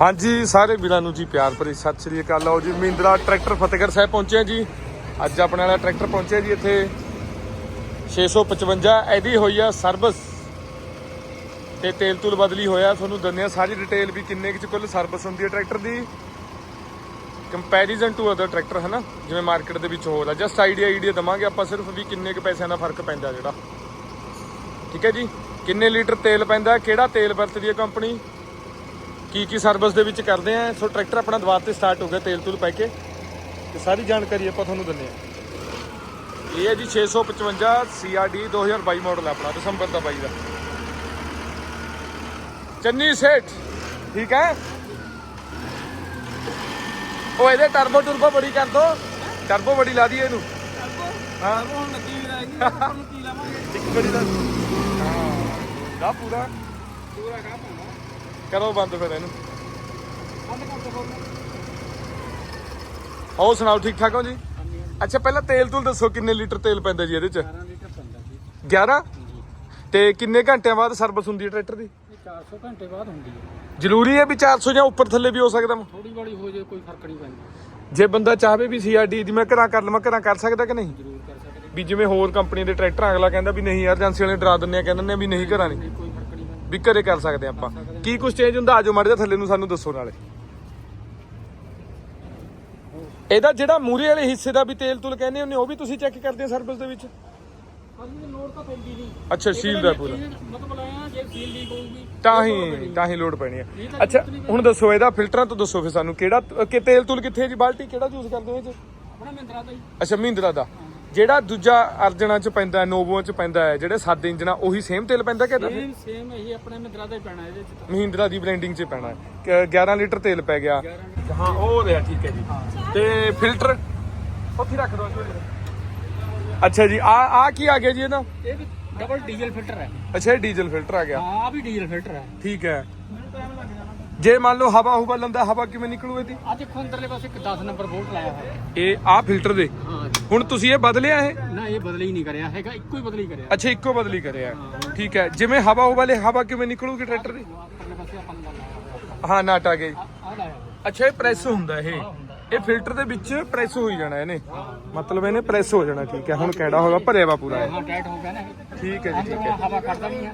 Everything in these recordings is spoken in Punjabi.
ਹਾਂਜੀ, ਸਾਰੇ ਵੀਰਾਂ ਨੂੰ ਜੀ ਪਿਆਰ ਭਰੀ ਸਤਿ ਸ੍ਰੀ ਅਕਾਲ। ਆਓ ਜੀ, ਮਹਿੰਦਰਾ ਟਰੈਕਟਰ ਫਤਿਹਗੜ੍ਹ ਸਾਹਿਬ ਪਹੁੰਚਿਆ ਜੀ। ਅੱਜ ਆਪਣੇ ਵਾਲਾ ਟਰੈਕਟਰ ਪਹੁੰਚਿਆ ਜੀ ਇੱਥੇ। 655 ਇਹਦੀ ਹੋਈ ਆ ਸਰਵਿਸ। ਤੇ ਤੇਲ ਤੂਲ ਬਦਲੀ ਹੋਇਆ। ਤੁਹਾਨੂੰ ਦਿੰਦੇ ਆ ਸਾਰੀ ਡਿਟੇਲ ਵੀ ਕਿੰਨੇ ਕੁ ਚ ਕੁੱਲ ਸਰਵਿਸ ਹੁੰਦੀ ਹੈ ਟਰੈਕਟਰ ਦੀ। ਕੰਪੈਰੀਜ਼ਨ ਟੂ ਅਦਰ ਟਰੈਕਟਰ ਹੈ ਨਾ ਜਿਵੇਂ ਮਾਰਕੀਟ ਦੇ ਵਿੱਚ ਹੋਰ ਆ। ਜਸਟ ਆਈਡੀਆ ਆਈਡੀਆ ਦਵਾਂਗੇ ਆਪਾਂ ਸਿਰਫ ਵੀ ਕਿੰਨੇ ਕੁ ਪੈਸਿਆਂ ਦਾ ਫ਼ਰਕ ਪੈਂਦਾ ਜਿਹੜਾ। ਠੀਕ ਹੈ ਜੀ? ਕਿੰਨੇ ਲੀਟਰ ਤੇਲ ਪੈਂਦਾ? ਕਿਹੜਾ ਤੇਲ ਵਰਤਦੀ ਹੈ ਕੰਪਨੀ ਕੀ ਕੀ ਸਰਵਿਸ ਦੇ ਵਿੱਚ ਕਰਦੇ ਆ? ਸੋ ਟਰੈਕਟਰ ਆਪਣਾ ਦੁਆਰ ਤੇ ਸਟਾਰਟ ਹੋ ਗਿਆ ਤੇਲ ਤੂਲ ਪੈ ਕੇ। ਤੇ ਸਾਰੀ ਜਾਣਕਾਰੀ ਆਪਾਂ ਤੁਹਾਨੂੰ ਦਿੰਦੇ ਆ। ਇਹ ਹੈ ਜੀ 655 CRD 2022 ਮਾਡਲ ਆਪਣਾ ਦਸੰਬਰ ਦਾ 22 ਦਾ। ਚੰਨੀ ਸੇਠ ਠੀਕ ਹੈ? ਉਹ ਇਹਦੇ ਟਰਬੋ ਟਰਬੋ ਬੜੀ ਕਰ ਦੋ। ਟਰਬੋ ਬੜੀ ਲਾ ਦਈਏ ਇਹਨੂੰ। ਹਾਂ। ਹੁਣ ਲੱਗੀ ਰਹਿ ਗਈ ਨੂੰ ਕੀ ਲਾਵਾਂਗੇ? ਇੱਕ ਬੜੀ ਦਾ। ਹਾਂ। ਦਾ ਪੂਰਾ। ਪੂਰਾ ਕਾ ਪਾਉਣਾ ਕਰੋ ਬੰਦ ਫਿਰ ਇਹਨੂੰ। ਬੰਦ ਕਰ ਦੋ ਹੋਰ ਸੁਣਾਓ ਠੀਕ ਠਾਕ ਹੋ ਜੀ? ਅੱਛਾ ਪਹਿਲਾਂ ਤੇਲ ਤੂਲ ਦੱਸੋ ਕਿੰਨੇ ਲੀਟਰ ਤੇਲ ਪੈਂਦਾ ਜੀ ਇਹਦੇ ਚ? 12 ਲੀਟਰ ਪੈਂਦਾ ਜੀ। 11 ਤੇ ਕਿੰਨੇ ਘੰਟਿਆਂ ਬਾਅਦ ਸਰਵਿਸ ਹੁੰਦੀ ਹੈ ਟਰੈਕਟਰ ਦੀ? ਇਹ 400 ਘੰਟੇ ਬਾਅਦ ਹੁੰਦੀ ਹੈ। ਜ਼ਰੂਰੀ ਹੈ ਵੀ 400 ਜਾਂ ਉੱਪਰ ਥੱਲੇ ਵੀ ਹੋ ਸਕਦਾ? ਥੋੜੀ ਬੜੀ ਹੋ ਜੇ ਕੋਈ ਫ਼ਰਕ ਨਹੀਂ ਪੈਂਦਾ। ਜੇ ਬੰਦਾ ਚਾਹਵੇ ਵੀ ਸੀਆਰਡੀ ਦੀ ਮੈਂ ਘਰਾਂ ਕਰ ਲਵਾਂ ਘਰਾਂ ਕਰ ਸਕਦਾ ਕਿ ਨਹੀਂ? ਜ਼ਰੂਰ ਕਰ ਸਕਦੇ। ਵੀ ਜਿਵੇਂ ਹੋਰ ਕੰਪਨੀ ਦੇ ਟਰੈਕਟਰ ਅਗਲਾ ਕਹਿੰਦਾ ਵੀ ਨਹੀਂ ਏਜੰਸੀ ਵਾਲੇ ਡਰਾ ਦਿੰਦੇ ਆ ਕਹਿੰਦੇ ਨੇ ਵੀ ਨਹੀਂ ਘਰਾਂ ਨਹੀਂ। ਵੀ ਘਰੇ ਕਰ ਸਕਦੇ ਆਪਾਂ। ਕੀ ਕੁਝ ਚੇਂਜ ਹੁੰਦਾ ਆਜੋ ਮਾੜੇ ਜਿਹਾ ਥੱਲੇ ਨੂੰ ਸਾਨੂੰ ਦੱਸੋ ਨਾਲੇ। ਇਹਦਾ ਜਿਹੜਾ ਮੂਰੇ ਵਾਲੇ ਹਿੱਸੇ ਦਾ ਵੀ ਤੇਲ ਤੁਲ ਕਹਿੰਦੇ ਹੁੰਦੇ ਉਹ ਵੀ ਤੁਸੀਂ ਚੈੱਕ ਕਰਦੇ ਹੋ ਸਰਵਿਸ ਦੇ ਵਿੱਚ? ਅਸਲੀ ਲੋਡ ਤਾਂ ਪੈਂਦੀ ਨਹੀਂ। ਅੱਛਾ ਸੀਲ ਦਾ ਪੂਰਾ। ਮਤਲਬ ਆਇਆ ਜੇ ਸੀਲ ਲੀਕ ਹੋਊਗੀ ਤਾਂ ਹੀ ਤਾਂ ਹੀ ਲੋਡ ਪੈਣੀ ਹੈ ਅੱਛਾ ਹੁਣ ਦੱਸੋ ਇਹਦਾ ਫਿਲਟਰਾਂ ਤੋਂ ਦੱਸੋ ਫਿਰ ਸਾਨੂੰ ਕਿਹੜਾ ਕਿ ਤੇਲ ਤੁਲ ਕਿੱਥੇ ਜੀ? ਬਾਲਟੀ ਕਿਹੜਾ ਯੂਜ਼ ਕਰਦੇ ਹੋ ਇਹ ਚ? ਆਪਣਾ ਮਹਿੰਦਰਾ ਦਾ ਹੀ। ਅੱਛਾ ਮਹਿੰਦਰਾ ਦਾ। ਜਿਹੜਾ ਦੂਜਾ ਅਰਜਨਾ ਚ ਪੈਂਦਾ ਨੋਵੋ ਚ ਪੈਂਦਾ ਹੈ ਜਿਹੜੇ ਸਾਦੇ ਇੰਜਨਾ ਉਹੀ ਸੇਮ ਤੇਲ ਪੈਂਦਾ ਕਿ ਸੇਮ ਸੇਮ ਇਹੀ ਆਪਣੇ ਮਹਿੰਦਰਾ ਦਾ ਹੀ ਪੈਣਾ ਇਹਦੇ ਚ ਮਹਿੰਦਰਾ ਦੀ ਬਲੈਂਡਿੰਗ ਚ ਪੈਣਾ ਹੈ। ਕਿ 11 ਲੀਟਰ ਤੇਲ ਪੈ ਗਿਆ। 11 ਹਾਂ ਉਹ ਰਿਹਾ ਠੀਕ ਹੈ ਜੀ। ਤੇ ਫਿਲਟਰ ਉੱਥੇ ਰੱਖ ਦੋ ਅੱਛਾ ਜੀ ਆ ਆ ਕੀ ਆ ਗਿਆ ਜੀ ਇਹਦਾ? ਇਹ ਵੀ ਡਬਲ ਡੀਜ਼ਲ ਫਿਲਟਰ ਹੈ। ਅੱਛਾ ਇਹ ਡੀਜ਼ਲ ਫਿਲਟਰ ਆ ਗਿਆ। ਹਾਂ ਆ ਵੀ ਡੀਜ਼ਲ ਫਿਲਟਰ ਹੈ। ਠੀਕ ਹੈ ਮੈਨੂੰ ਟਾਈਮ ਲੱਗ ਜਾਣਾ ਜੇ ਮੰਨ ਲਓ ਹਵਾ ਹੁਵਾ ਲੰਦਾ ਹਵਾ ਕਿਵੇਂ ਨਿਕਲੂ ਇਹਦੀ? ਆ ਦੇਖੋ ਅੰਦਰਲੇ ਪਾਸੇ ਇੱਕ 10 ਨੰਬਰ ਬੋਲਟ ਲਾਇਆ ਹੋਇਆ। ਇਹ ਆ ਫਿਲਟਰ ਦੇ। ਹਾਂ ਹੁਣ ਤੁਸੀਂ ਇਹ ਬਦਲਿਆ ਇਹ? ਨਾ ਇਹ ਬਦਲ ਹੀ ਨਹੀਂ ਕਰਿਆ ਹੈਗਾ ਇੱਕੋ ਹੀ ਬਦਲ ਕਰਿਆ। ਅੱਛਾ ਇੱਕੋ ਬਦਲੀ ਕਰਿਆ। ਠੀਕ ਹੈ ਜਿਵੇਂ ਹਵਾ ਹੁਵਾ ਲੈ ਹਵਾ ਕਿਵੇਂ ਨਿਕਲੂਗੀ ਟਰੈਕਟਰ ਦੀ? ਆਪਣੇ ਪਾਸੇ ਆਪਾਂ ਨੂੰ ਲਾਇਆ ਹਾਂ ਨਾਟ ਆ ਗਈ ਆ ਲਾਇਆ। ਅੱਛਾ ਇਹ ਪ੍ਰੈਸ ਹੁੰਦਾ ਇਹ। ਇਹ ਫਿਲਟਰ ਦੇ ਵਿੱਚ ਪ੍ਰੈਸ ਹੋਈ ਜਾਣਾ ਇਹਨੇ। ਮਤਲਬ ਇਹਨੇ ਪ੍ਰੈਸ ਹੋ ਜਾਣਾ ਠੀਕ ਹੈ। ਹੁਣ ਕਿਹੜਾ ਹੋਗਾ ਭਰਿਆ ਵਾ ਪੂਰਾ ਇਹ। ਹਾਂ ਟਾਈਟ ਹੋ ਗਿਆ ਨਾ ਇਹ। ਠੀਕ ਹੈ ਜੀ ਠੀਕ ਹੈ। ਹਵਾ ਕੱਢਦਾ ਨਹੀਂ ਹੈ।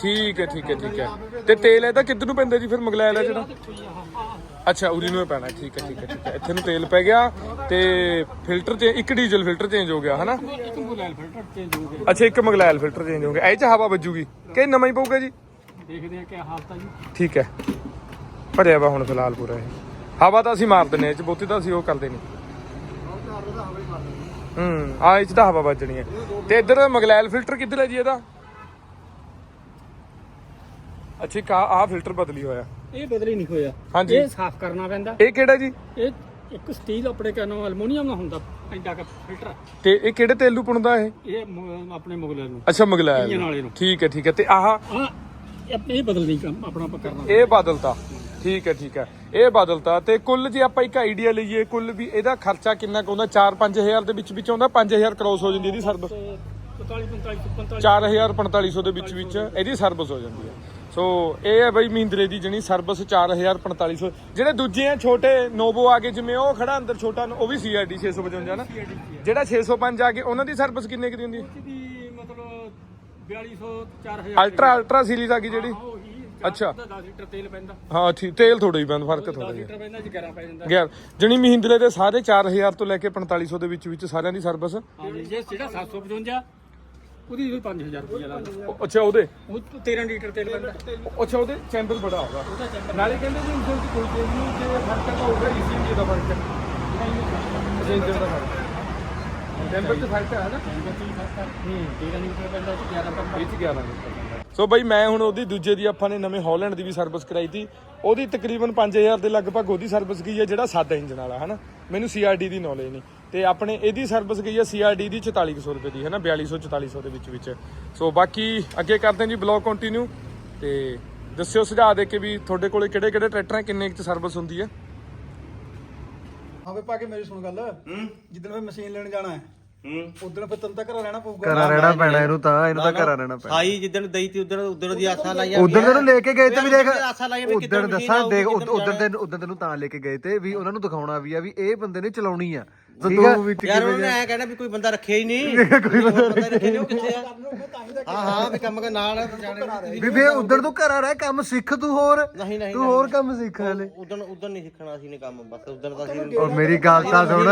ਠੀਕ ਹੈ ਠੀਕ ਹੈ ਠੀਕ ਹੈ। ਤੇ ਤੇਲ ਇਹਦਾ ਕਿੱਧਰ ਨੂੰ ਪੈਂਦਾ ਜੀ? ਫਿਰ ਮਗਲੈਲ ਹੈ ਜਿਹੜਾ? ਅੱਛਾ ਉਰੀ ਨੂੰ ਹੀ ਪੈਣਾ। ਠੀਕ ਹੈ ਠੀਕ ਹੈ ਠੀਕ ਹੈ। ਇੱਥੇ ਨੂੰ ਤੇਲ ਪੈ ਗਿਆ ਤੇ ਫਿਲਟਰ ਚ ਇੱਕ ਡੀਜ਼ਲ ਫਿਲਟਰ ਚੇਂਜ ਹੋ ਗਿਆ ਹਨਾ? ਇੱਕ ਫਿਲਟਰ ਚੇਂਜ ਹੋ ਗਿਆ। ਅੱਛਾ ਇੱਕ ਮਗਲੈਲ ਫਿਲਟਰ ਚੇਂਜ ਹੋ ਗਿਆ। ਇਹ ਚ ਹਵਾ ਵੱਜੂਗੀ ਕਿ ਨਵਾਂ ਹੀ ਪਊਗਾ ਜੀ? ਦੇਖਦੇ ਆ ਕੀ ਹਾਲਤ ਆ ਜੀ। ਠੀਕ ਹੈ। ਭਰਿਆ ਵਾ ਹੁਣ ਫਿਲਹਾਲ ਪੂਰਾ ਇਹ। ਹਵਾ ਤਾਂ ਅਸੀਂ ਮਾਰ ਦਿੰਨੇ ਆ ਚ ਬਹੁਤੀ ਤਾਂ ਅਸੀਂ ਉਹ ਕਰਦੇ ਨਹੀਂ। ਹੂੰ ਆ ਇਹ ਚ ਤਾਂ ਹਵਾ ਵੱਜਣੀ ਹੈ। ਤੇ ਇੱਧਰ ਮਗਲੈਲ ਫਿਲਟਰ ਕਿੱਧਰ ਹੈ ਜੀ ਇਹਦਾ? ਅੱਛਾ ਕਾ ਆ ਫਿਲਟਰ ਬਦਲੀ ਹੋਇਆ। ਇਹ ਬਦਲ ਨਹੀਂ ਹੋਇਆ। ਹਾਂਜੀ। ਇਹ ਸਾਫ਼ ਕਰਨਾ ਪੈਂਦਾ। ਇਹ ਕਿਹੜਾ ਜੀ? ਇਹ ਇੱਕ ਸਟੀਲ ਆਪਣੇ ਕਹਿੰਨੋ ਅਲਮੋਨੀਅਮ ਦਾ ਹੁੰਦਾ ਐਡਾ ਕ ਫਿਲਟਰ। ਤੇ ਇਹ ਕਿਹੜੇ ਤੇਲ ਨੂੰ ਪੁਣਦਾ ਇਹ? ਇਹ ਮੁ- ਆਪਣੇ ਮੁਗਲਾਂ ਨੂੰ। ਅੱਛਾ ਮਗਲੈਲ ਇੰਜਨ ਵਾਲੇ ਨੂੰ। ਠੀਕ ਹੈ ਠੀਕ ਹੈ। ਤੇ ਆਹ? ਆ ਇਹ ਇਹ ਬਦਲ ਨਹੀਂ ਕੰਮ ਆਪਣਾ ਆਪਾਂ ਕਰਨਾ। ਇਹ ਬਦਲਤਾ। ਠੀਕ ਹੈ ਠੀਕ ਹੈ। ਇਹ ਬਦਲਤਾ ਤੇ ਕੁੱਲ ਜੇ ਆਪਾਂ ਇੱਕ ਆਈਡੀਆ ਲਈਏ ਕੁੱਲ ਵੀ ਇਹਦਾ ਖਰਚਾ ਕਿੰਨਾ ਕੁ ਆਉਂਦਾ 4-5000 ਦੇ ਵਿੱਚ ਵਿੱਚ ਆਉਂਦਾ 5000 ਕ੍ਰੋਸ ਹੋ ਜਾਂਦੀ ਇਹਦੀ ਸਰਵਿਸ 45 45 45 4000 4500 ਦੇ ਵਿੱਚ ਵਿੱਚ ਇਹਦੀ ਸਰਵਿਸ ਹੋ ਜਾਂਦੀ ਹੈ। ਸੋ ਇਹ ਹੈ ਬਈ ਮਹਿੰਦਰੇ ਦੀ ਜਣੀ ਸਰਵਿਸ 4000 4500 ਜਿਹੜੇ ਦੂਜੇ ਆ ਛੋਟੇ ਨੋਵੋ ਆ ਗਏ ਜਿਵੇਂ ਉਹ ਖੜਾ ਅੰਦਰ ਛੋਟਾ ਉਹ ਵੀ ਸੀਆਰਡੀ 655 ਨਾ। ਜਿਹੜਾ 605 ਆ ਗਏ ਉਹਨਾਂ ਦੀ ਸਰਵਿਸ ਕਿੰਨੇ ਕੁ ਦੀ ਹੁੰਦੀ? ਹੈ ਮਤਲਬ 4200 4000 ਅਲਟਰਾ ਅਲਟਰਾ ਸੀਰੀਜ਼ ਆ ਗਈ ਜਿਹੜੀ। ਅੱਛਾ। 10 ਲੀਟਰ ਤੇਲ ਪੈਂਦਾ। ਹਾਂ ਠੀਕ ਤੇਲ ਥੋੜਾ ਹੀ ਬੰਦ ਫ਼ਰਕ ਥੋੜਾ 10 ਜਿਹਾ। ਲੀਟਰ ਪੈਂਦਾ ਜੀ 11 ਪੈ ਜਾਂਦਾ। ਗਿਆ ਜਣੀ ਮਹਿੰਦਰੇ ਦੇ ਸਾਰੇ 4000 ਤੋਂ ਲੈ ਕੇ 4500 ਦੇ ਵਿੱਚ ਵਿੱਚ ਸਾਰਿਆਂ ਦੀ ਸਰਵਿਸ ਹਾਂਜੀ ਜੇ ਜਿਹੜਾ 755 ਉਹਦੀ ਵੀ 5000 ਰੁਪਏ ਲਾ ਲਓ ਅੱਛਾ ਉਹਦੇ? ਉਹ 13 ਲੀਟਰ ਤੇਲ ਪੈਂਦਾ। ਅੱਛਾ ਉਹਦੇ ਚੈਂਬਰ ਬੜਾ ਹੋਗਾ ਚੈਂਬਰ ਨਾਲੇ ਕਹਿੰਦੇ ਜੀ ਇੰਜਨ ਚ ਕੋਈ ਚੇਂਜ ਨਹੀਂ ਜੇ ਫ਼ਰਕ ਤਾਂ ਹੋਊਗਾ ਈਸੀ ਦਾ ਫ਼ਰਕ ਹੈ। ਇੰਜਨ ਦਾ ਫ਼ਰਕ। ਚੈਂਬਰ ਚ ਫ਼ਰਕ ਹੈ ਨਾ? ਹੂੰ। 13 ਲੀਟਰ ਪੈਂਦਾ ਉਹ 'ਚ 11 ਪੈਂਦਾ। ਇਹ ਚ 11 ਲੀਟਰ ਸੋ ਬਈ ਮੈਂ ਹੁਣ ਉਹਦੀ ਦੂਜੇ ਦੀ ਆਪਾਂ ਨੇ ਨਵੇਂ ਹਾਲੈਂਡ ਦੀ ਵੀ ਸਰਵਿਸ ਕਰਾਈ ਤੀ। ਉਹਦੀ ਤਕਰੀਬਨ 5000 ਦੇ ਲਗਭਗ ਉਹਦੀ ਸਰਵਿਸ ਗਈ ਹੈ ਜਿਹੜਾ ਸਾਦਾ ਇੰਜਨ ਵਾਲਾ ਹਨਾ? ਮੈਨੂੰ ਸੀਆਰਡੀ ਦੀ ਨੌਲੇਜ ਨਹੀਂ। ਤੇ ਆਪਣੇ ਇਹਦੀ ਸਰਵਿਸ ਗਈ ਹੈ ਸੀਆਰਡੀ ਦੀ 4400 ਰੁਪਏ ਦੀ ਹਨਾ? 4200 4400 ਦੇ ਵਿੱਚ ਵਿੱਚ ਸੋ ਬਾਕੀ ਅੱਗੇ ਕਰਦੇ ਹਾਂ ਜੀ ਬਲੌਗ ਕੰਟੀਨਿਊ ਤੇ ਦੱਸਿਓ ਸੁਝਾਅ ਦੇ ਕੇ ਵੀ ਤੁਹਾਡੇ ਕੋਲੇ ਕਿਹੜੇ ਕਿਹੜੇ ਟਰੈਕਟਰ ਹੈ ਕਿੰਨੇ ਚ ਸਰਵਿਸ ਹੁੰਦੀ ਹੈ? ਹਾਂ ਵੇ ਪਾ ਕੇ ਮੇਰੀ ਸੁਣ ਗੱਲ। ਜਿੱਦਣ ਮੈਂ ਮਸ਼ੀਨ ਲੈਣ ਜਾਣਾ ਹੈ ਹੂੰ। ਉਦੋਂ ਫਿਰ ਤੈਨੂੰ ਤਾਂ ਘਰ ਰਹਿਣਾ ਪਊਗਾ। ਘਰਾਂ ਰਹਿਣਾ ਪੈਣਾ ਇਹਨੂੰ ਤਾਂ ਇਹਨੂੰ ਤਾਂ ਘਰਾਂ ਰਹਿਣਾ ਪੈਣਾ। ਸਾਈ ਜਿੱਦਣ ਦਈ ਤੀ ਉਧਰ ਉਧਰ ਦੀ ਆਸਾਂ ਲਾਈਆਂ ਉਦੋਂ ਤੈਨੂੰ ਲੈ ਕੇ ਗਏ ਤੇ ਵੀ ਦੇਖ ਉਦੋਂ ਦੱਸਾਂ ਦੇਖ ਉਦੋਂ ਤੈਨੂੰ ਉਦੋਂ ਤੈਨੂੰ ਤਾਂ ਲੈ ਕੇ ਗਏ ਤੇ ਵੀ ਉਹਨਾਂ ਨੂੰ ਦਿਖਾਉਣਾ ਵੀ ਆ ਵੀ ਇਹ ਬੰਦੇ ਨੇ ਚਲਾਉਣੀ ਆ। ਤੂੰ ਠੀਕ ਆ ਵਿੱਚ ਯਾਰ ਉਹਨੇ ਐ ਕਹਿਣਾ ਵੀ ਕੋਈ ਬੰਦਾ ਰੱਖਿਆ ਹੀ ਨਹੀਂ। ਕੋਈ ਬੰਦਾ ਰੱਖਿਆ ਨਹੀਂ ਉਹ ਕਿੱਥੇ ਆ? ਹਾਂ ਹਾਂ ਵੀ ਕੰਮ ਕਰ ਨਾਲ ਜਾਣੇ ਵੀ ਫੇ ਉਦੋਂ ਤੂੰ ਘਰਾਂ ਰਹਿ ਕੰਮ ਸਿੱਖ ਤੂੰ ਹੋਰ। ਨਹੀਂ ਨਹੀਂ ਤੂੰ ਹੋਰ ਕੰਮ ਸਿੱਖ ਹਲੇ। ਉਦੋਂ ਉਦੋਂ ਨਹੀਂ ਸਿੱਖਣਾ ਸੀ ਨੇ ਕੰਮ ਬਸ ਉਦੋਂ ਦਾ ਸੀ ਔਰ ਮੇਰੀ ਗੱਲ ਤਾਂ ਸੁਣ।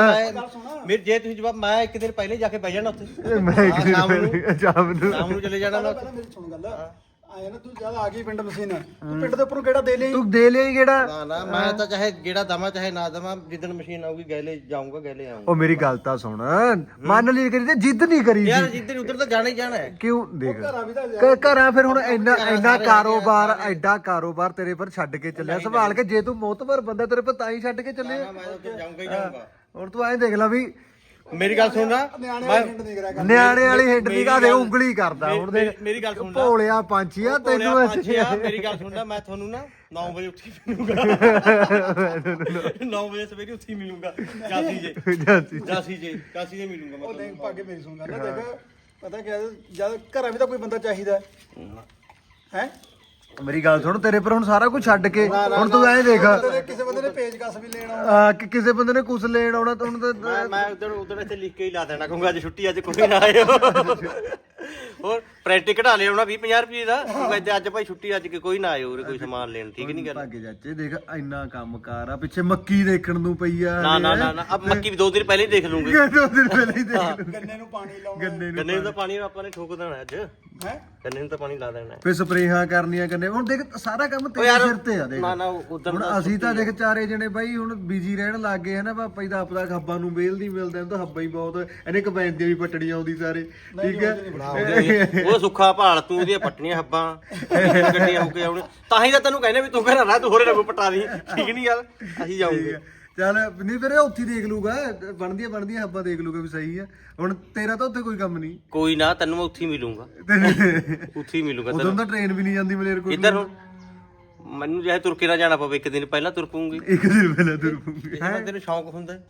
ਮੇਰੇ ਜੇ ਤੁਸੀਂ ਜਵਾਬ ਮੈਂ ਇੱਕ ਦਿਨ ਪਹਿਲੇ ਜਾ ਕੇ ਬਹਿ ਜਾਣਾ ਉੱਥੇ। ਮੈਂ ਇੱਕ ਦਿਨ। ਪਹਿਲੇ- ਸ਼ਾਮ ਨੂੰ। ਸ਼ਾਮ ਨੂੰ ਚਲੇ ਜਾਣਾ ਮੇਰੀ ਸੁਣ ਗੱਲ। ਆਇਆ ਨਾ ਤੂੰ ਜਦ ਆ ਗਈ ਪਿੰਡ ਮਸ਼ੀਨ। ਤੂੰ ਪਿੰਡ ਦੇ ਉੱਪਰੋਂ ਕਿਹੜਾ ਦੇ ਲਈ। ਤੂੰ ਦੇ ਲਈ ਕਿਹੜਾ ਨਾ ਨਾ ਮੈਂ ਤਾਂ ਚਾਹੇ ਜਿਹੜਾ ਦਵਾਂ ਚਾਹੇ ਨਾ ਦਵਾਂ ਜਿੱਦਣ ਮਸ਼ੀਨ ਆਊਗੀ ਗੈਲੇ ਜਾਊਂਗਾ ਗੈਲੇ ਆਊਂਗਾ। ਉਹ ਮੇਰੀ ਗੱਲ ਤਾਂ ਸੁਣ। ਮੰਨ ਲਈ ਕਰੀ ਤੇ ਜਿੱਦ ਨਹੀਂ ਕਰੀ ਯਾਰ ਜਿੱਦਣ ਉਧਰ ਤਾਂ ਜਾਣਾ ਹੀ ਜਾਣਾ ਹੈ। ਕਿਉਂ? ਦੇਖ। ਘਰਾਂ ਵੀ ਤਾਂ ਘ- ਘਰਾਂ ਫਿਰ ਹੁਣ ਇੰਨਾ ਇੰਨਾ ਕਾਰੋਬਾਰ ਐਡਾ ਕਾਰੋਬਾਰ ਤੇਰੇ ਪਰ ਛੱਡ ਕੇ ਚੱਲਿਆ। ਸੰਭਾਲ ਕੇ ਜੇ ਤੂੰ ਮੋਤਬਰ ਬੰਦਾ ਤੇਰੇ ਪਰ ਤਾਂ ਹੀ ਛੱਡ ਕੇ ਚੱਲੇ। ਮੈਂ ਤਾਂ ਉੱਧਰ ਜਾਊਂਗਾ ਹੀ ਜਾਊਂਗਾ। ਹੁਣ ਤੂੰ ਐਂ ਦੇਖ ਲੈ ਵੀ ਮੇਰੀ ਗੱਲ ਸੁਣ ਨਾ ਨਿਆਣੇ ਵਾਲੀ ਹਿੰਡ ਨਹੀਂ ਦੀ ਉਂਗਲੀ ਕਰਦਾ ਹੁਣ ਦੇ ਮੇਰੀ- ਗੱਲ ਸੁਣ ਭੋਲਿਆ ਪੰਛੀ ਆ ਤੈਨੂੰ ਪੰਛੀਆ ਮੇਰੀ ਗੱਲ ਸੁਣ ਮੈਂ ਤੁਹਾਨੂੰ ਨਾ 9 ਵਜੇ ਉੱਠੀ ਮਿਲੂੰਗਾ। 9 ਵਜੇ ਸਵੇਰੇ ਉੱਠੀ ਮਿਲੂੰਗਾ। ਜਾਸੀ ਜੇ। ਜਾਸੀ ਜੇ। ਜਾਸੀ ਜੇ ਮਿਲੂੰਗਾ ਮੈਂ ਉਹ ਦੇਖ ਪਾ ਕੇ ਮੇਰੀ ਸੁਣ ਗੱਲ। ਨਾ ਦੇਖ ਪਤਾ ਕੀ ਹੈ ਜਦ ਘਰਾਂ ਵੀ ਤਾਂ ਕੋਈ ਬੰਦਾ ਚਾਹੀਦਾ। ਹੈ? ਮੇਰੀ ਗੱਲ ਸੁਣ ਤੇਰੇ ਪਰ ਹੁਣ ਸਾਰਾ ਕੁਝ ਛੱਡ ਕੇ ਹੁਣ ਤੂੰ ਐਂ ਦੇਖ। ਕਿਸੇ ਬੰਦੇ ਨੇ ਪੇਜ ਕਸ ਵੀ ਲੈਣਾ ਆ, ਕਿ ਕਿਸੇ ਬੰਦੇ ਨੇ ਕੁਛ ਲੈਣ ਆਉਣਾ ਤਾਂ ਹੁਣ ਤਾਂ ਮੈਂ ਮੈਂ ਉਧਰ ਉਧਰ ਇੱਥੇ ਲਿਖ ਕੇ ਹੀ ਲਾ ਦੇਣਾ ਕਹੂੰਗਾ ਅੱਜ ਛੁੱਟੀ ਅੱਜ ਕੋਈ ਨਾ ਆਇਓ। ਹੋਰ ਪ੍ਰਿੰਟ ਕਢਾ ਲਿਆ ਹੋਣਾ 20 50 ਰੁਪਏ ਦਾ। ਤੇ ਅੱਜ ਭਾਈ ਛੁੱਟੀ ਅੱਜ ਕੋਈ ਨਾ ਆਇਓ ਉਰੇ ਕੋਈ ਸਮਾਨ ਲੈਣ ਠੀਕ ਨਹੀਂ ਗੱਲ? ਭਾਗੇ ਚਾਚੇ ਦੇਖ ਇੰਨਾ ਕੰਮਕਾਰ ਆ ਪਿੱਛੇ ਮੱਕੀ ਦੇਖਣ ਨੂੰ ਪਈ ਆ ਨਾ ਨਾ ਨਾ ਨਾ ਅਬ ਮੱਕੀ ਵੀ ਦੋ ਦਿਨ ਪਹਿਲੇ ਹੀ ਦੇਖ ਲੂੰਗੇ। ਦੋ ਦਿਨ ਪਹਿਲੇ ਹੀ ਦੇਖ ਲੂ। ਗੰਨੇ ਨੂੰ ਪਾਣੀ ਲਾਉਣਾ। ਗੰਨੇ ਨੂੰ ਗੰਨੇ ਨੂੰ ਤਾਂ ਪਾਣੀ ਆਪਾਂ ਨੇ ਠੋਕ ਦੇਣਾ ਅੱਜ। ਹੈ? ਗੰਨੇ ਨੂੰ ਤਾਂ ਪਾਣੀ ਲਾ ਦੇਣਾ ਫੇ ਸਪਰੇਹਾਂ ਕਰਨੀਆਂ ਕਰਨੇ ਹੁਣ ਦੇਖ ਸਾਰਾ ਕੰਮ ਤੇਰੇ ਯਾਰ, ਸਿਰ ਤੇ ਆ ਦੇਖ। ਨਾ ਨਾ ਉਧਰ ਹੁਣ ਅਸੀਂ ਤਾਂ ਦੇਖ ਚਾਰੇ ਜਣੇ ਬਾਈ ਹੁਣ ਬਿਜ਼ੀ ਰਹਿਣ ਲੱਗ ਗਏ ਹਨਾ ਪਾਪਾ ਜੀ ਦਾ ਆਪਦਾ ਹੱਬਾਂ ਨੂੰ ਵੇਲ ਨਹੀਂ ਮਿਲਦਾ ਇਹਨੂੰ ਤਾਂ ਹੱਬਾਂ ਹੀ ਬਹੁਤ ਇਹਨੇ ਕਬੈਨ ਵੀ ਪਟੜੀਆਂ ਆਉਂਦੀ ਸਾਰੇ ਠੀਕ ਹੈ? ਉਹ ਸੁੱਖਾ ਭਾਲ ਤੂੰ ਉਹਦੀਆਂ ਪੱਟਣੀਆਂ ਹੱਬਾਂ ਗੱਡੀਆਂ ਹੋ ਕੇ ਆਉਣ ਤਾਂ ਹੀ ਤਾਂ ਤੈਨੂੰ ਕਹਿੰਦੇ ਵੀ ਤੂੰ ਘਰ ਰਹਿ ਤੂੰ ਹੋਰੇ ਨਾ ਕੋਈ ਪਟਾ ਲਈ ਠੀਕ ਨਹੀਂ ਗੱਲ? ਅਸੀਂ ਜਾਊਂਗੇ। ਚੱਲ ਨਹੀਂ ਫਿਰ ਇਹ ਉੱਥੇ ਹੀ ਦੇਖ ਲੂਗਾ ਬਣਦੀਆਂ ਬਣਦੀਆਂ ਹੱਬਾਂ ਦੇਖ ਲੂਗਾ ਵੀ ਸਹੀ ਆ। ਹੁਣ ਤੇਰਾ ਤਾਂ ਉੱਥੇ ਕੋਈ ਕੰਮ ਨਹੀਂ। ਕੋਈ ਨਾ ਤੈਨੂੰ ਮੈਂ ਉੱਥੇ ਹੀ ਮਿਲੂੰਗਾ। ਉੱਥੇ ਹੀ ਮਿਲੂੰਗਾ ਉਦੋਂ ਤੈਨੂੰ। ਤਾਂ ਟ੍ਰੇਨ ਵੀ ਨਹੀਂ ਜਾਂਦੀ ਮਲੇਰਕੋਟ ਇੱਧਰ ਹੁਣ। ਮੈਨੂੰ ਜੇ ਤੁਰ ਕੇ ਨਾ ਜਾਣਾ ਪਵੇ ਇੱਕ ਦਿਨ ਪਹਿਲਾਂ ਤੁਰ ਪਊਂਗੀ ਇੱਕ ਦਿਨ ਪਹਿਲਾਂ ਤੁਰ ਪੂੰਗੀ ਜੇ ਬੰਦੇ ਨੂੰ ਸ਼ੌਂਕ ਹੁੰਦਾ ਹੈ।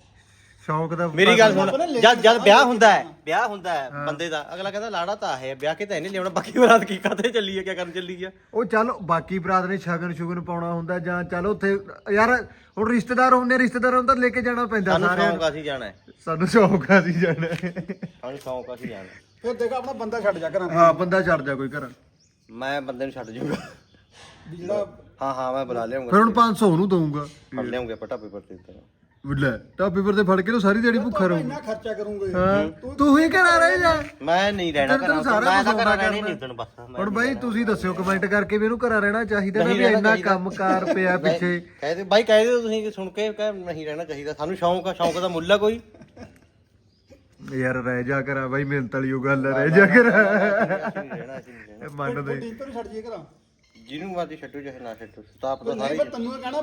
ਸ਼ੌਂਕ ਦਾ ਮੇਰੀ ਗੱਲ ਸੁਣ ਜਦ ਜਦ ਵਿਆਹ ਹੁੰਦਾ ਹੈ ਵਿਆਹ ਹੁੰਦਾ ਹੈ ਬੰਦੇ ਦਾ ਅਗਲਾ ਕਹਿੰਦਾ ਲਾੜਾ ਤਾਂ ਹੈ ਵਿਆਹ ਕੇ ਤਾਂ ਇਹਨੇ ਲਿਆਉਣਾ ਬਾਕੀ ਬਰਾਤ ਕੀ ਕਾਤੇ ਚੱਲੀ ਹੈ ਕੀ ਕਰਨ ਚੱਲੀ ਆ ਉਹ ਚੱਲ ਬਾਕੀ ਬਰਾਤ ਨੇ ਸ਼ਗਨ ਸ਼ੁਗਨ ਪਾਉਣਾ ਹੁੰਦਾ ਜਾਂ ਚੱਲ ਉੱਥੇ ਯਾਰ ਹੁਣ ਰਿਸ਼ਤੇਦਾਰ ਹੁੰਦੇ ਰਿਸ਼ਤੇਦਾਰਾਂ ਨੂੰ ਤਾਂ ਲੈ ਕੇ ਜਾਣਾ ਪੈਂਦਾ ਸਾਨੂੰ ਸਾਰਿਆਂ ਸ਼ੌਂਕ ਆ ਅਸੀਂ ਜਾਣਾ ਹੈ। ਸਾਨੂੰ ਸ਼ੌਂਕ ਆ ਸੀ ਜਾਣਾ ਸਾਨੂੰ ਸ਼ੌਂਕ ਆ ਅਸੀਂ ਜਾਣਾ ਹੈ। ਫਿਰ ਦੇਖ ਆਪਣਾ ਬੰਦਾ ਛੱਡ ਜਾ ਘਰਾਂ ਹਾਂ ਬੰਦਾ ਛੱਡ ਜਾ ਕੋਈ ਘਰ। ਮੈਂ ਬੰਦੇ ਨੂੰ ਛੱਡ ਜਾਊਂਗਾ। ਵੀ ਜਿਹੜਾ ਹਾਂ ਹਾਂ ਮੈਂ ਬੁਲਾ ਲਿਆਉਂਗਾ ਫਿਰ ਹੁਣ 500 ਉਹਨੂੰ ਦਊਂਗਾ। ਫੜ ਲਿਆਉਂਗੇ ਪਟਾ ਪੇਪਰ ਤੇ ਉੱਤੇ। ਲੈ ਟਾਪੀ ਪਰ ਤੇ ਫੜ ਕੇ ਤੂੰ ਸਾਰੀ ਦਿਹਾੜੀ ਭੁੱਖਾ ਰਹੂੰ ਇੰਨਾ ਖਰਚਾ ਕਰੂੰਗੇ ਹਾਂ ਤੂੰ ਹੀ ਘਰਾਂ ਰਹਿ ਜਾ। ਮੈਂ ਨਹੀਂ ਰਹਿਣਾ ਤੈਨੂੰ ਘਰਾਂ ਸਾਰਾ ਮੈਂ ਤਾਂ ਘਰਾਂ ਰਹਿਣੀ ਨਹੀਂ। ਉਦੋਂ ਬਸ। ਹੁਣ ਬਾਈ ਤੁਸੀਂ ਦੱਸਿਓ ਕਮੈਂਟ ਕਰਕੇ ਵੀ ਇਹਨੂੰ ਘਰਾਂ ਰਹਿਣਾ ਚਾਹੀਦਾ ਨਾ ਵੀ ਇੰਨਾ। ਕੰਮਕਾਰ ਪਿਆ ਪਿੱਛੇ। ਕਹਿ ਦੇ ਬਾਈ ਕਹਿ ਦਿਓ ਤੁਸੀਂ ਕਿ ਸੁਣ ਕੇ ਕਿ ਨਹੀਂ ਰਹਿਣਾ ਚਾਹੀਦਾ। ਸਾਨੂੰ ਸ਼ੌਂਕ ਆ ਸ਼ੌਂਕ ਦਾ ਮੁੱਲ ਆ ਕੋਈ। ਯਾਰ ਰਹਿ ਜਾ ਕਰਾਂ ਬਾਈ ਮਿਹਨਤ ਵਾਲੀ ਉਹ ਗੱਲ ਰਹਿ ਜਾ ਕਰ ਮੰਨਦੇ ਤੋਂ ਛੱਡ ਜੀਏ ਘਰਾਂ। ਜਿਹਨੂੰ ਮਰਜ਼ੀ ਛੱਡੋ ਚਾਹੇ ਨਾ ਛੱਡੋ। ਸਟਾਫ ਤਾਂ ਸਾਰੇ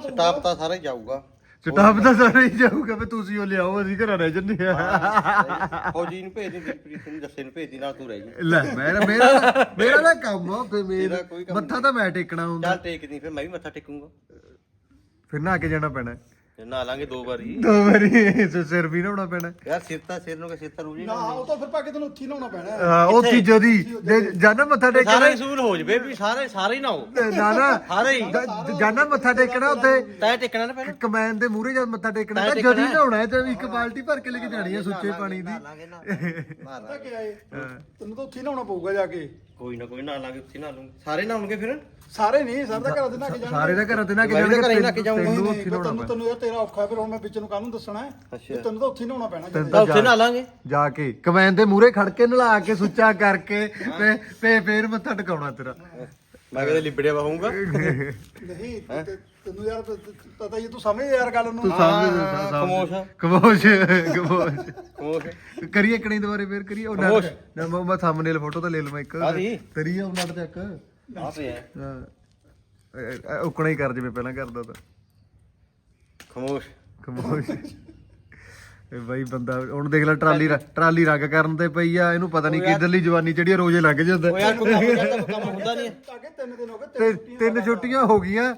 ਸਟਾਫ ਤਾਂ ਸਾਰਾ ਹੀ ਜਾਊਗਾ। ਸਟਾਫ ਤਾਂ ਸਾਰਾ ਹੀ ਜਾਊਗਾ ਵੀ ਤੁਸੀਂ ਉਹ ਲਿਆਓ ਅਸੀਂ ਘਰਾਂ ਰਹਿ ਜੰਨੇ ਆ। ਫੌਜੀ ਨੂੰ ਭੇਜ ਦੇ ਦੀਪ੍ਰੀਤ ਨੂੰ ਦੱਸੇ ਨੂੰ ਭੇਜ ਦੀ ਨਾਲ ਤੂੰ ਰਹਿ ਜਾ। ਲੈ ਮੇਰਾ ਮੇਰਾ ਮੇਰਾ ਤਾਂ ਕੰਮ ਆ ਫੇ ਮੇਰਾ ਮੱਥਾ ਤਾਂ ਮੈਂ ਟੇਕਣਾ ਹੁੰਦਾ। ਚੱਲ ਟੇਕ ਦੀ ਫਿਰ ਮੈਂ ਵੀ ਮੱਥਾ ਟੇਕੂੰਗਾ। ਫਿਰ ਨਹਾ ਕੇ ਜਾਣਾ ਪੈਣਾ। ਨਹਾ ਲਾਂਗੇ ਦੋ ਵਾਰੀ। ਦੋ ਵਾਰੀ ਸ- ਸਿਰ ਵੀ ਨਹਾਉਣਾ ਪੈਣਾ। ਯਾਰ ਸਿਰ ਤਾਂ ਸਿਰ ਨੂੰ ਕਿ ਸਿਰ ਤਾਂ ਰੂਜੀ ਨਾ ਉਹ ਤਾਂ ਫਿਰ ਪਾ ਕੇ ਤੈਨੂੰ ਉੱਥੇ ਨਹਾਉਣਾ ਪੈਣਾ। ਹੈ। ਹਾਂ, ਉਹ ਚੀਜ਼ੋ ਦੀ ਜੇ ਜਾਨਾ ਮੱਥਾ ਟੇਕਣਾ ਸਾਰਾ ਹੀ ਸੂਲ ਹੋ ਜਵੇ ਵੀ ਸਾਰੇ ਸਾਰੇ ਹੀ ਨਾ ਹੋ ਨਾ ਨਾ। ਸਾਰੇ ਹੀ। ਜ- ਜਾਨਾ ਮੱਥਾ ਟੇਕਣਾ ਉੱਥੇ ਤੈ ਟੇਕਣਾ ਨਾ ਪਹਿਲਾਂ ਕਮੈਨ ਦੇ ਮੂਹਰੇ ਜਦ ਮੱਥਾ ਟੇਕਣਾ ਤਾਂ ਜਦੀ ਨਹਾਉਣਾ ਹੈ ਤੇ ਇੱਕ ਬਾਲਟੀ ਭਰ ਕੇ ਲੈ ਕੇ ਜਾਣੀ ਹੈ ਸੁੱਚੇ ਪਾਣੀ ਦੀ। ਲਾਂਗੇ ਨਾ ਨਾ ਪਤਾ ਤੈਨੂੰ ਤਾਂ ਉੱਥੇ ਨਹਾਉਣਾ ਪਊਗਾ ਜਾ ਕੇ। ਕੋਈ ਨਾ ਕੋਈ ਨਾ ਲਾਂਗੇ ਉੱਥੇ ਨਾ ਲੂੰਗੇ। ਸਾਰੇ ਨਹਾਉਣਗੇ ਫਿਰ? ਸਾਰੇ ਨਹੀਂ ਸਾਰੇ ਤਾਂ ਘਰਾਂ ਦੇ ਨਹਾ ਕੇ ਜਾਣਾ ਸਾਰੇ ਦਾ ਘਰਾਂ ਤੇ ਨਾ ਕੇ ਜਾਣਗੇ ਘਰੇ ਨਹਾ ਕੇ ਜਾਊਂਗਾ। ਤੈਨੂੰ ਉੱਥੇ ਨਹੀਂ ਨਹਾਉਣਾ ਤੈਨੂੰ ਤੈਨੂੰ ਇਹ ਤੇਰਾ ਔਖਾ ਹੈ ਫਿਰ ਹੁਣ ਮੈਂ ਵਿੱਚ ਨੂੰ ਕਾਹਨੂੰ ਦੱਸਣਾ ਹੈ? ਅੱਛਾ। ਵੀ ਤੈਨੂੰ ਤਾਂ ਉੱਥੇ ਹੀ ਨਹਾਉਣਾ ਪੈਣਾ ਤੈਨੂੰ ਤਾਂ ਉੱਥੇ ਨਾ ਲਾਂਗੇ। ਜਾ ਕੇ ਕਮੈਨ ਦੇ ਮੂਹਰੇ ਖੜ ਕੇ ਨਲਾ ਕੇ ਸੁੱਚਾ ਕਰਕੇ ਤੇ ਤੇ ਫੇਰ ਮੱਥਾ ਟਿਕਾਉਣਾ ਤੇਰਾ। ਮੈਂ ਕਹਿੰਦਾ ਲਿਬੜਿਆ ਵਾਹੂੰਗਾ। ਨਹੀਂ ਤੇ- ਤੈਨੂੰ ਯਾਰ ਪ- ਪ- ਪਤਾ ਹੀ ਹੈ, ਤੂੰ ਸਮਝ ਯਾਰ ਗੱਲ ਨੂੰ। ਤੂੰ ਸਮਝ ਖਮੋਸ਼। ਕਮੋਸ਼ ਕਰੀਏ ਕਣੀ ਦੁਬਾਰੇ ਫੇਰ ਕਰੀਏ। ਉਹ ਖਾਮੋਸ਼। ਨਾ ਮੈਂ- ਥੰਬਨੇਲ ਫੋਟੋ ਤਾਂ ਲੈ ਲਵਾਂ ਇੱਕ। ਕਾਹਦੀ? ਕਰੀਏ ਉਹ ਨਟ ਚੱਕ ਆ ਪਿਆ ਹਾਂ। ਉਕਣਾ ਹੀ ਕਰ ਜਿਵੇਂ ਪਹਿਲਾਂ ਕਰਦਾ ਤਾਂ। ਖਮੋਸ਼। ਕਮੋਸ਼ ਇਹ ਬਾਈ ਬੰਦਾ ਹੁਣ ਦੇਖ ਲੈ ਟਰਾਲੀ ਟਰਾਲੀ ਰੰਗ ਕਰਨ ਤੇ ਪਈ ਆ ਇਹਨੂੰ ਪਤਾ ਨਹੀਂ ਕਿੱਧਰਲੀ ਜਵਾਨੀ ਚੜੀ ਆ, ਰੋਜ਼ੇ ਲੱਗ ਜਾਂਦਾ। ਉਹ ਯਾਰ ਕੋਈ ਕੰਮ ਕਰਦਾ ਕੋਈ ਕੰਮ ਹੁੰਦਾ ਨਹੀਂ ਅੱਗੇ ਤਿੰਨ ਦਿਨ ਹੋ ਗਏ ਤੇ ਤਿੰਨ ਛੁੱਟੀਆਂ ਹੋ ਗਈਆਂ।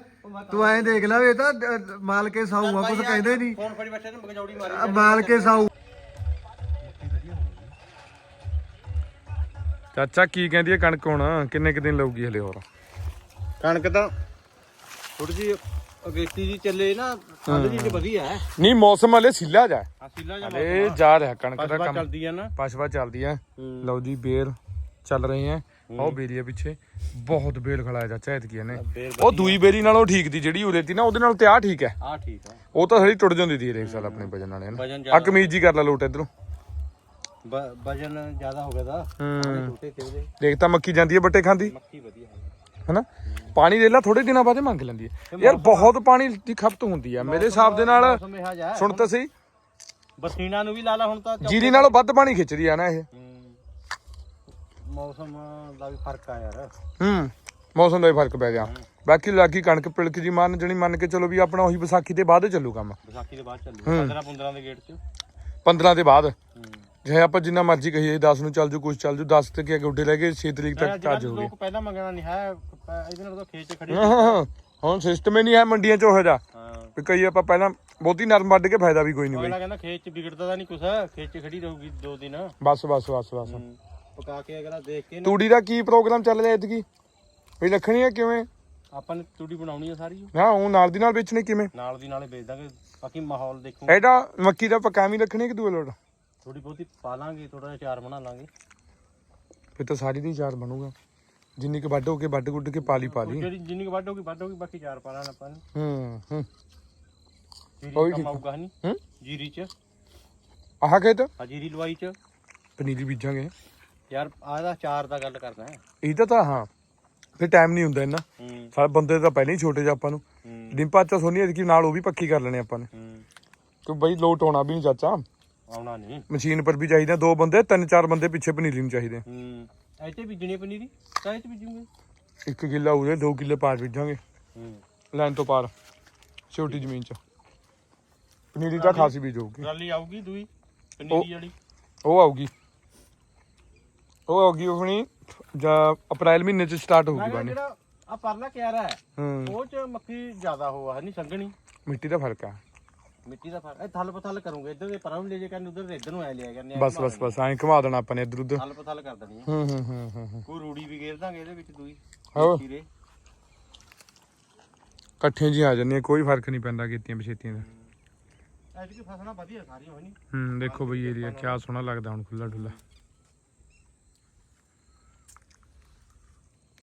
ਤੂੰ ਐਂ ਦੇਖ ਲੈ ਇਹ ਤਾਂ ਅ, ਮਾਲ ਕੇ ਸਾਊ ਆ ਕੁਝ ਕਹਿੰਦੇ ਨਹੀਂ ਫੋਨ ਫੜੀ ਬੈਠੇ ਨੇ ਮਗਜੌੜੀ ਮਾਰੀ ਆ, ਮਾਲ ਕੇ ਸਾਊ ਚਾਚਾ ਕੀ ਕਹਿੰਦੀ ਹੈ ਕਣਕ ਹੁਣ? ਕਿੰਨੇ ਕੁ ਦਿਨ ਲਊਗੀ ਹਲੇ ਹੋਰ? ਕਣਕ ਤਾਂ ਥੋੜੀ ਜੀ ਅਗੇਤੀ ਜੀ ਚੱਲੇ ਨਾ ਠੰਡ ਜੀ ਵਧੀਆ ਹੈ। ਨਹੀਂ ਮੌਸਮ ਹਲੇ ਸਿੱਲਾ ਜਾ ਹਲੇ ਜਾ ਰਿਹਾ ਕਣਕ ਦਾ ਫਸਵਾ ਕੰਮ। ਚੱਲਦੀ ਆ ਨਾ। ਪਸ਼ਵਾ ਚੱਲਦੀ ਹੈ ਹੂੰ। ਲਓ ਜੀ ਬੇਲ ਚੱਲ ਰਹੇ ਹੈ। ਉਹ ਬੇਰੀ ਹੈ ਪਿੱਛੇ ਬਹੁਤ ਬੇਲ ਖਲਾਇਆ ਚਾਚਾ ਐਤਕੀ ਨੇ ਬੇਲ ਉਹ ਦੂਈ ਬੇਰੀ ਨਾਲੋਂ ਠੀਕ ਦੀ ਜਿਹੜੀ ਉਰੇ ਤੀ ਨਾ ਉਹਦੇ ਨਾਲ ਤੇ ਆ ਠੀਕ ਹੈ। ਆ ਠੀਕ ਆ। ਉਹ ਤਾਂ ਹਲੀ ਟੁੱਟ ਜਾਂਦੀ ਸੀ ਰੇਕ ਸਾਲ ਆਪਣੇ ਵਜਨ ਵਜਨ ਆ ਜ਼ਿਆਦਾ। ਕਮੀਜ਼ ਜੀ ਕਰ ਲਾ ਲੋਟ ਇਧਰੋਂ। ਵਜਨ ਜ਼ਿਆਦਾ ਹੋ ਗਿਆ ਦਾ। ਹੂੰ। ਛੋਟੇ ਤੇ ਉਹਦੇ ਦੇਖ ਤਾਂ ਮੱਕੀ ਜਾਂਦੀ ਹੈ ਬੱਟੇ ਖਾਂਦੀ। ਮੱਕੀ ਵਧੀਆ ਹੈ। ਹਨਾ? ਪਾਣੀ ਦੇ ਲਾ ਥੋੜੇ ਦਿਨਾਂ ਬਾਅਦ ਮੰਗ ਲੈਂਦੀ ਹੈ। ਯਾਰ ਬਹੁਤ ਪਾਣੀ ਦੀ ਖਪਤ ਹੁੰਦੀ ਹੈ। ਮੇਰੇ ਹਿਸਾਬ ਦੇ ਨਾਲ ਮੌਸਮ ਇਹੋ ਜਿਹਾ ਹੈ। ਸੁਣ ਤਾਂ ਸਹੀ। ਬਰਸੀਨਾ ਨੂੰ ਵੀ ਲਾ ਲਾ ਹੁਣ ਤਾਂ ਚੌ- ਜੀਰੀ ਨਾਲੋਂ ਵੱਧ ਪਾਣੀ ਖਿੱਚਦੀ ਆ ਨਾ ਇਹ। ਹੂੰ। ਮੌਸਮ ਦਾ ਵੀ ਫ਼ਰਕ ਆ ਯਾਰ। ਹੂੰ। ਮੌਸਮ ਦਾ ਵੀ ਫ਼ਰਕ ਪੈ ਗਿਆ। ਬਾਕੀ ਲਾਗੀ ਕਣਕ ਪਿਲਕ ਜੀ ਮੰਨ ਜਣੀ ਮੰਨ ਕੇ ਚਲੋ ਵੀ ਆਪਣਾ ਉਹੀ ਵਿਸਾਖੀ ਦੇ ਬਾਅਦ ਚੱਲੂ ਕੰਮ। ਵਿਸਾਖੀ ਦੇ ਬਾਅਦ ਚੱਲੂ। 15 15 ਦੇ ਗੇਟ 'ਚ। 15 ਦੇ ਬਾਅਦ। ਹੂੰ। ਜੇ ਆਪਾਂ ਜਿੰਨਾ ਮਰਜ਼ੀ ਕਹੀਏ 10 ਨੂੰ ਚੱਲ ਜੂ ਕੁਝ ਚੱਲ ਜੂ 10 ਤੇ ਕੀ ਗੋਡੇ ਰਹਿ ਗਏ 6 ਤਰੀਕ ਤੱਕ ਚਾਰਜ ਹੋ ਗਏ। ਲੋਕ ਪਹਿਲਾਂ ਮੰਗਣਾ ਨਹੀਂ ਹੈ ਪ- ਇਹਦੇ ਨਾਲ ਤਾਂ ਖੇਤ 'ਚ ਖੜੀ ਹਾਂ ਹਾਂ, ਹਾਂ। ਹੁਣ ਸਿਸਟਮ ਹੀ ਨਹੀਂ ਹੈ ਮੰਡੀਆਂ 'ਚ ਉਹ ਜਾ ਵੀ ਕਈ ਆਪਾਂ ਪਹਿਲਾਂ ਬਹੁਤੀ ਨਰਮ ਵੱਢ ਕੇ ਫਾਇਦਾ ਵੀ ਕੋਈ ਨਹੀਂ ਬਈ। ਅਗਲਾ ਕਹਿੰਦਾ ਖੇਤ 'ਚ ਵਿਗੜਦਾ ਤਾਂ ਨਹੀਂ ਕੁਛ ਖੇਤ 'ਚ ਖੜੀ ਰਹੂਗੀ ਦੋ ਦਿਨ। ਬਸ ਬਸ ਬਸ ਬਸ। ਹੂੰ। ਪਕਾ ਕੇ ਅਗਲਾ ਦੇਖ ਕੇ ਨਾ। ਤੂੜੀ ਦਾ ਕੀ ਪ੍ਰੋਗਰਾਮ ਚੱਲ ਰਿਹਾ ਇਤਕੀ ਵੀ ਰੱਖਣੀ ਹੈ ਕਿਵੇਂ? ਆਪਾਂ ਨੇ ਤੂੜੀ ਬਣਾਉਣੀ ਆ ਸਾਰੀ। ਹਾਂ ਉਹ ਨਾਲ ਦੀ ਨਾਲ ਵੇਚਣੀ ਕਿਵੇਂ? ਨਾਲ ਦੀ ਨਾਲੇ ਵੇਚ ਦਾਂਗੇ ਬਾਕੀ ਮਾਹੌਲ ਦੇਖੂ। ਇਹਦਾ ਮੱਕੀ ਦਾ ਪਕਾਵੀ ਰੱਖਣੀ ਕਿ ਦੂਏ ਲੋਟ? ਥੋੜੀ ਬਹੁਤੀ ਪਾ ਲਾਂਗੇ ਥੋੜਾ ਜਿਹਾ ਚਾਰ ਬਣਾ ਲਾਂਗੇ। ਫਿਰ ਤਾਂ ਸਾਰੀ ਦੀ ਚਾਰ ਬਣੂਗਾ। ਜਿੰਨੀ ਕੁ ਵੱਢ ਹੋ ਕੇ ਵੱਢ ਗੁੱਡ ਕੇ ਪਾਲੀ ਪਾਲੀ ਜਿਹੜੀ ਜਿੰਨੀ ਕੁ ਵੱਢ ਹੋਗੀ ਵੱਢ ਹੋਗੀ ਬਾਕੀ ਚਾਰ ਪਾ ਲਾਂਗੇ ਆਪਾਂ ਨੇ। ਹੂੰ ਹੂੰ। ਜੀਰੀ ਕੰਮ। ਆਊਗਾ ਹਨੀ ਹੂੰ? ਜੀਰੀ 'ਚ। ਆਹ ਖੇਤ? ਆ ਜੀਰੀ ਲਵਾਈ 'ਚ। ਪਨੀਰੀ ਬੀਜਾਂਗੇ। ਯਾਰ ਆਹ ਦਾ ਚਾਰ ਦਾ ਗੱਲ ਕਰਨਾ ਹੈ। ਇਹਦਾ ਤਾਂ ਹਾਂ। ਫਿਰ ਟਾਈਮ ਨਹੀਂ ਹੁੰਦਾ ਇੰਨਾ। ਹੂੰ। ਸਾਰੇ ਬੰਦੇ ਤਾਂ ਪਹਿਲਾਂ ਹੀ ਛੋਟੇ ਜਿਹਾ ਆਪਾਂ ਨੂੰ। ਹੂੰ। ਡਿੰਪਾ ਚਾ ਸੋਨੀ ਐਤਕੀ ਨਾਲ ਉਹ ਵੀ ਪੱਕੀ ਕਰ ਲੈਣੇ ਆਪਾਂ ਨੇ। ਹੂੰ। ਕਿਉਂ ਬਈ ਲੋਟ ਹੋਣਾ ਵੀ ਨਹੀਂ ਚਾਚਾ। ਆਉਣਾ ਨਹੀਂ। ਮਸ਼ੀਨ ਪਰ ਵੀ ਚਾਹੀਦੇ ਆ, ਦੋ ਬੰਦੇ ਤਿੰਨ ਚਾਰ ਬੰਦੇ ਪਿੱਛੇ ਪਨੀਰੀ ਨੂੰ ਚਾਹੀਦੇ ਹੂੰ ਇੱਥੇ ਬੀਜਣੀ ਪਨੀਰੀ? ਤਾਂ ਇੱਥੇ ਬੀਜੂਗੇ? ਇੱਕ ਕਿੱਲਾ ਉਹਦੇ ਦੋ ਕਿੱਲੇ ਪਾਰ ਬੀਜਾਂਗੇ। ਹੂੰ। ਲਾਈਨ ਤੋਂ ਪਾਰ ਛੋਟੀ ਜ਼ਮੀਨ 'ਚ। ਪਨੀਰੀ ਤਾਂ ਖਾਸੀ ਬੀਜ ਹੋਊਗੀ। ਟਰਾਲੀ ਆਊਗੀ ਦੂਈ ਪਨੀਰੀ ਵਾਲੀ। ਉਹ ਆਊਗੀ। ਉਹ ਆਊਗੀ ਜਾਂ ਅਪ੍ਰੈਲ ਮਹੀਨੇ 'ਚ ਸਟਾਰਟ ਹੋਊਗੀ ਬਾਣੀ। ਜਿਹੜਾ ਆ ਪਰਲਾ ਕਿਆਰਾ ਹੈ ਹੂੰ। ਉਹ 'ਚ ਮੱਕੀ ਜ਼ਿਆਦਾ ਹੋਆ ਨਹੀਂ ਸੰਘਣੀ। ਮਿੱਟੀ ਦਾ ਫ਼ਰਕ ਆ। ਮਿੱਟੀ ਦਾ ਫ਼ਰਕ ਇਹ ਥਲ ਪਥਲ ਕਰੂੰਗੇ ਇੱਧਰ ਦੇ ਪਰਾਂ ਨੂੰ ਲੈ ਜੇ ਕਰਨ ਉਧਰ ਦੇ ਇੱਧਰ ਨੂੰ ਐ ਲਿਆ ਕਰਨੇ ਬਸ ਬਸ ਬਸ ਐਂ ਘੁਮਾ ਦੇਣਾ ਆਪਾਂ ਨੇ ਇੱਧਰ ਉੱਧਰ। ਥਲ ਪਥਲ ਕਰ ਦੇਣੀ ਹੈ ਹੂੰ ਹੂੰ ਹੂੰ ਹੂੰ ਹੂੰ। ਕੋਈ ਰੂੜੀ ਵੀ ਗੇਰ ਦਾਂਗੇ ਇਹਦੇ ਵਿੱਚ ਦੂਈ। ਆਹੋ। ਖੀਰੇ। ਇਕੱਠੀਆਂ ਜੀ ਆ ਜਾਂਦੀਆਂ ਕੋਈ ਫ਼ਰਕ ਨਹੀਂ ਪੈਂਦਾ ਕੀਤੀਆਂ ਪਛੇਤੀਆਂ ਦਾ। ਐਤਕੀ ਫਸਣਾ ਵਧੀਆ ਸਾਰੀਆਂ ਨਹੀਂ ਹੂੰ ਦੇਖੋ ਬਈ ਏਰੀਆ ਕਿਆ ਸੋਹਣਾ ਲੱਗਦਾ ਹੁਣ ਖੁੱਲਾ ਡੁੱਲਾ